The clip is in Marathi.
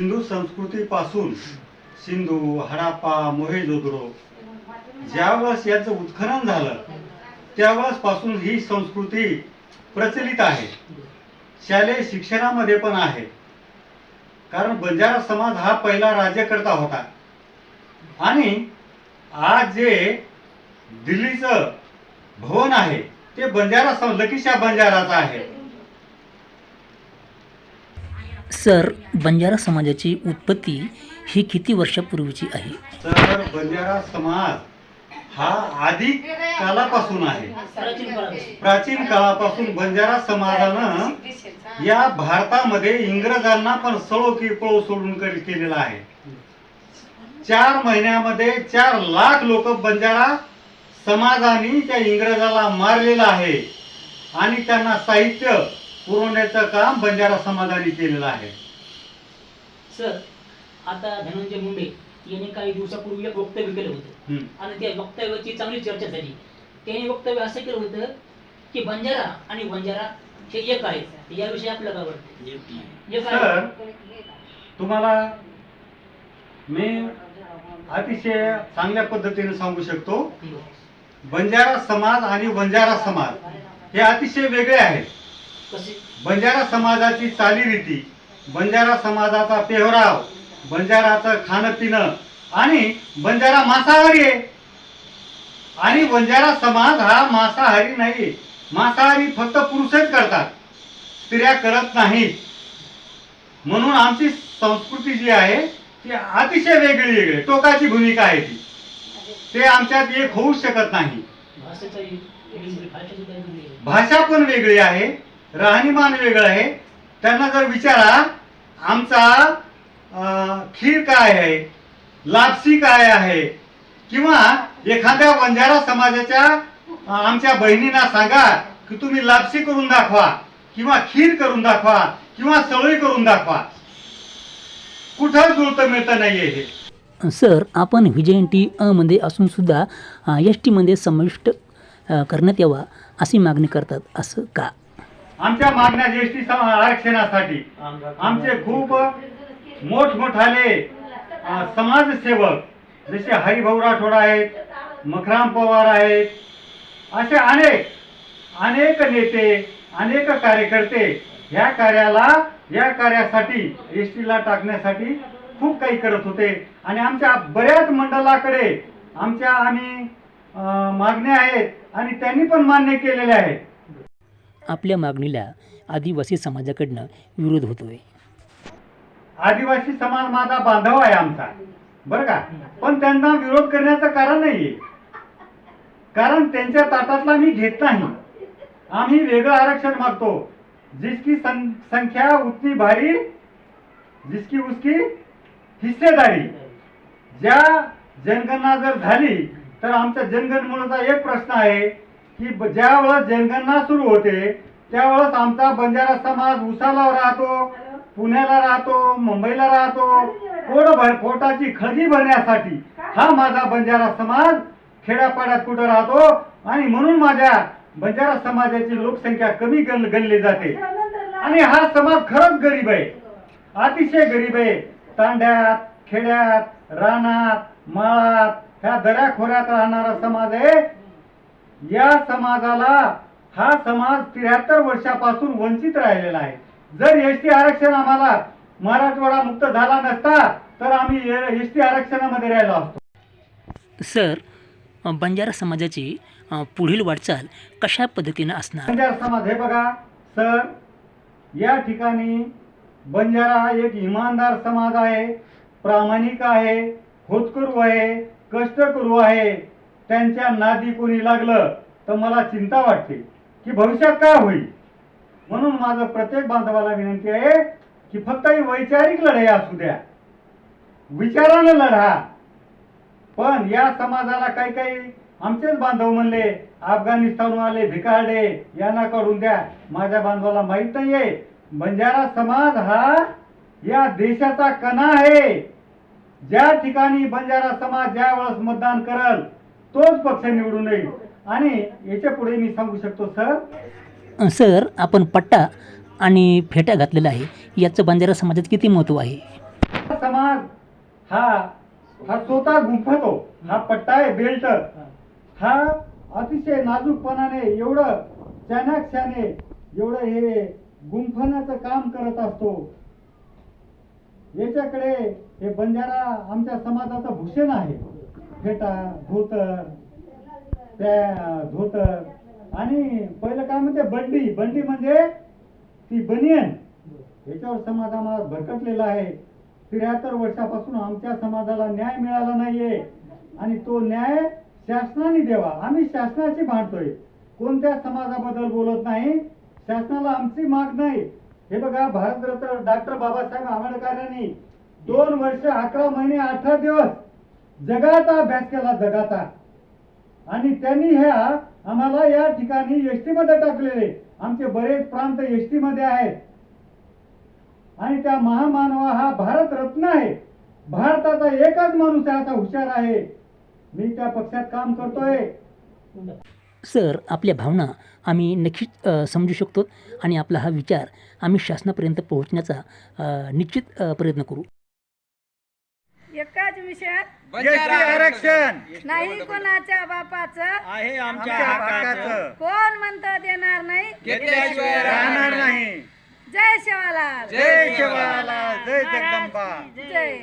हिंदू संस्कृतीपासून सिंधू हडाप्पा मोहेजोदरो ज्यावेळेस याचं उत्खनन झालं त्यावेळेस पासून ही संस्कृती प्रचलित आहे. शालेय शिक्षणामध्ये पण आहे. कारण बंजारा समाज हा पहिला राज्यकर्ता होता. आणि आज जे दिल्लीचं भवन आहे ते बंजारा सम लकीशा बंजाराचं आहे. सर बंजारा समाजाची उत्पत्ती ही किती वर्षापूर्वीची आहे? तर बंजारा समाज हा आधी कालापासून आहे. प्राचीन काळापासून बंजारा समाजानं या भारतामध्ये इंग्रजांना पण सळो की पळो सोडून केलेला आहे. चार महिन्यामध्ये चार लाख लोक बंजारा समाजाने त्या इंग्रजाला मारलेलं आहे. आणि त्यांना साहित्य पुरवण्याचं काम बंजारा समाजाने केलेलं आहे. सर आता धनंजय मुंडे यांनी काही दिवसापूर्वी एक वक्तव्य केलं होतं. आणि त्या वक्तव्याची चांगली चर्चा झाली. त्यांनी वक्तव्य असं केलं होतं की बंजारा आणि बंजारा हे एक आहे याविषयी आपलं काय वाटतं? सर तुम्हाला मी अतिशय चांगल्या पद्धतीने सांगू शकतो. बंजारा समाज आणि बंजारा समाज हे अतिशय वेगळे आहेत. बंजारा समाजाची चालीरीती बंजारा समाजाचा पेहराव बंजाराचं खाणं पिणं आणि बंजारा मांसाहारी आहे. आणि बंजारा समाज हा मांसाहारी नाही मांसाहारी फक्त पुरुषच करतात स्त्रिया करत नाहीत. म्हणून आमची संस्कृती जी आहे ती अतिशय वेगळी वेगळी टोकाची भूमिका आहे ती. ते आमच्यात एक होऊ शकत नाही. भाषा पण वेगळी आहे राहणीमान वेगळं आहे. त्यांना जर विचारा आमचा खीर काय आहे? लापसी काय आहे? किंवा एखाद्या बंजारा समाजाच्या आमच्या बहिणींना सांगा की तुम्ही लापसी करून दाखवा किंवा खीर करून दाखवा किंवा सवळी करून दाखवा. कुठं जुळतं मिळतं नाहीये हे. सर आपण व्ही अमध्ये असून सुद्धा एस टीमध्ये समाविष्ट करण्यात यावा अशी मागणी करतात. असं का? आमच्या मागण्या ज्येष्ठी सम- आरक्षणासाठी. आमचे खूप मोठमोठाले समाजसेवक जसे हरिभाऊ राठोड आहेत मखराम पवार आहेत असे अनेक अनेक नेते अनेक कार्यकर्ते ह्या कार्याला या कार्यासाठी एस टीला टाकण्यासाठी खूप काही करत होते. आणि आमच्या बऱ्याच मंडळाकडे आमच्या आम्ही मागण्या आहेत आणि त्यांनी पण मान्य केलेल्या आहेत. आपल्या मागणीला आदिवासी समाजाकडनं विरोध होतोय. आदिवासी समाज माझा बांधव आहे आमचा. बरं का? पण त्यांना विरोध करण्याचं कारण नाहीये. कारण त्यांच्या ताटातला मी घेत नाही. आम्ही वेगळं आरक्षण मागतो. जिसकी सं- संख्या उतनी भारी जिसकी उसकी हिस्सेदारी. ज्या जनगणना जर झाली तर आमच्या जनगणनेचा एक प्रश्न आहे की ज्या वेळेस जनगणना सुरू होते त्यावेळेस आमचा बंजारा समाज उसाला राहतो पुण्याला राहतो मुंबईला राहतो पोट भर पोटाची खळगी भरण्यासाठी हा माझा बंजारा समाज खेड्यापाड्यात कुठं राहतो? आणि म्हणून माझ्या बंजारा समाजाची लोकसंख्या कमी गण गणली जाते. आणि हा समाज खरंच गरीब आहे. अतिशय गरीब आहे. तांड्यात खेड्यात रानात माळात ह्या दऱ्याखोऱ्यात राहणारा समाज आहे. या समाजाला हा समाज त्र्याहत्तर वर्षापासून वंचित राहिलेला आहे. जर एस टी आरक्षण आम्हाला मराठवाडा मुक्त झाला नसता तर आम्ही एस टी आरक्षणामध्ये राहिलो असतो. सर बंजारा समाजाची पुढील वाटचाल कशा पद्धतीनं असणार? बंजारा समाज हे बघा सर या ठिकाणी बंजारा हा एक इमानदार समाज आहे प्रामाणिक आहे होतकरू आहे कष्टकरू आहे. त्यांच्या नादी कोणी लागलं तर मला चिंता वाटते की भविष्यात काय होईल? म्हणून माझं प्रत्येक बांधवाला विनंती आहे की फक्त ही वैचारिक लढाई असू द्या. विचारानं लढा. पण या समाजाला काही काही आमचेच बांधव म्हणले अफगाणिस्तानहून आले भिकारडे यांना काढून द्या. माझ्या बांधवाला माहीत नाहीये. बंजारा समाज हा या देशाचा कणा आहे. ज्या ठिकाणी बंजारा समाज ज्या वेळेस मतदान करल तोच पक्ष निवडून येईल. आणि याच्यापुढे मी सांगू शकतो सर. सर आपण पट्टा आणि फेट्या घातलेला आहे. याचं बंजारा समाजात किती महत्त्व आहे? हा हा स्वतः गुंफतो. हा पट्टा आहे बेल्ट. हा अतिशय नाजूकपणाने एवढं चाणाक्षाने एवढं हे गुंफण्याचं काम करत असतो. याच्याकडे हे बंजारा आमच्या समाजाचं भूषण आहे. फेटा धोतर त्या धोतर. आणि पहिलं काय म्हणते? बंडी. बंडी म्हणजे ती बनियन. याच्यावर समाज आम्हाला भरकटलेला आहे. त्र्याहत्तर वर्षापासून आमच्या समाजाला न्याय मिळाला नाहीये. आणि तो न्याय शासनाने द्यावा. आम्ही शासनाशी भांडतोय. कोणत्या समाजाबद्दल बोलत नाही? शासनाला आमची माग नाही. हे बघा भारतरत्न डॉक्टर बाबासाहेब आंबेडकरांनी दोन वर्ष अकरा महिने अठरा दिवस जगाचा अभ्यास केला जगाचा. आणि त्यांनी ह्या आम्हाला या ठिकाणी एसटी मध्ये टाकलेले. आमचे बरेच प्रांत एसटी मध्ये आहेत. आणि त्या महामानवा हा भारत रत्न आहे. भारताचा एकच माणूस आहे असा हुशार आहे. मी त्या पक्षात काम करतोय. सर आपल्या भावना आम्ही नक्कीच समजू शकतो आणि आपला हा विचार आम्ही शासनापर्यंत पोहोचण्याचा निश्चित प्रयत्न करू. एकाच विषयात आरक्षण. नाही कोणाच्या बापाचं? आहे आमच्या हक्काचं. कोण म्हणतं देणार नाही? राहणार नाही. जय शिवालाल. जय शिवाला जय जगदंबा. जय.